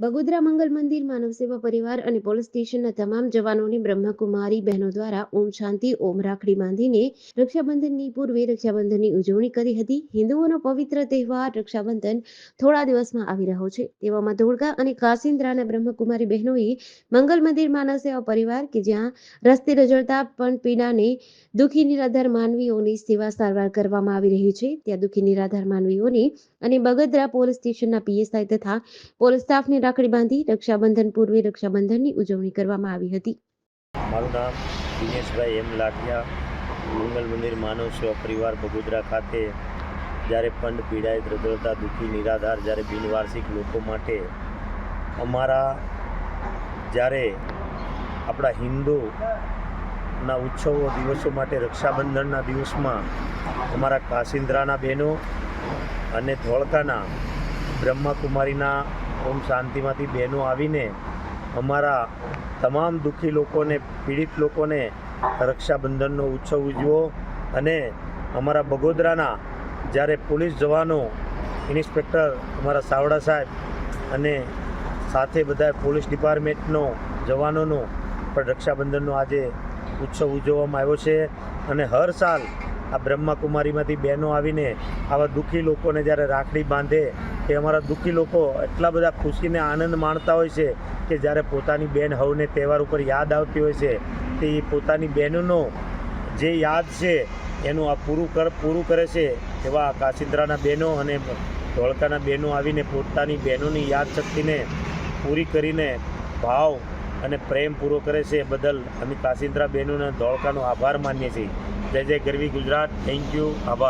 બગોદરા મંગલ મંદિર, માનવ સેવા પરિવાર અને પોલીસ સ્ટેશનના તમામ જવાનોની બ્રહ્મકુમારી બહેનો દ્વારા ઓમ શાંતિ, ઓમ રાખડી બાંધીને રક્ષાબંધનની પૂર્વે રક્ષાબંધનની ઉજવણી કરી હતી. હિન્દુઓનો પવિત્ર તહેવાર રક્ષાબંધન થોડા દિવસમાં આવી રહ્યો છે. તેવામાં ધોળકા અને કાસિન્દ્રાના બ્રહ્મકુમારી બહેનોએ મંગલ મંદિર, માનવ પરિવાર કે જ્યાં રસ્તે રજળતા પણ પીડાને દુઃખી નિરાધાર માનવીઓની સેવા સારવાર કરવામાં આવી રહી છે. ત્યાં દુઃખી નિરાધાર માનવીઓની અને બગદરા પોલીસ સ્ટેશનના પીએસઆઈ તથા પોલીસ સ્ટાફને રાખડી બાંધી રક્ષાબંધન પૂર્વે રક્ષાબંધનની ઉજવણી કરવામાં આવી હતી. મારું નામ દિનેશભાઈ એમ લાઠિયા, મંગલ મંદિર માનવ સેવા પરિવાર બગોદરા ખાતે. જ્યારે ફંડ પીડાય રજળતા દુઃખી, નિરાધાર, જ્યારે બિનવાર્ષિક લોકો માટે અમારા જ્યારે આપણા હિન્દુના ઉત્સવો દિવસો માટે રક્ષાબંધનના દિવસમાં અમારા કાસિન્દ્રાના બહેનો અને ધોળકાના બ્રહ્માકુમારીના ઓમ શાંતિમાંથી બહેનો આવીને અમારા તમામ દુઃખી લોકોને, પીડિત લોકોને રક્ષાબંધનનો ઉત્સવ ઉજવો અને અમારા બગોદરાના જ્યારે પોલીસ જવાનો, ઇન્સ્પેક્ટર અમારા સાવડા સાહેબ અને સાથે બધા પોલીસ ડિપાર્ટમેન્ટનો જવાનોનો પણ રક્ષાબંધનનો આજે ઉત્સવ ઉજવવામાં આવ્યો છે અને હર સાલ આ બ્રહ્માકુમારીમાંથી બહેનો આવીને આવા દુઃખી લોકોને જ્યારે રાખડી બાંધે કે અમારા દુઃખી લોકો એટલા બધા ખુશીને આનંદ માણતા હોય છે કે જ્યારે પોતાની બેન હવને તહેવાર ઉપર યાદ આવતી હોય છે, તે પોતાની બહેનોનો જે યાદ છે, એનું આ પૂરું કર, પૂરું કરે છે એવા કાશિન્દ્રાના બહેનો અને ધોળકાના બહેનો આવીને પોતાની બહેનોની યાદ શક્તિને પૂરી કરીને ભાવ અને પ્રેમ પૂરો કરે છે બદલ અમે કાશિંદ્રા બહેનોના ધોળકાનો આભાર માનીએ છીએ. જય જય ગરવી ગુજરાત. થેન્ક યુ આભાર.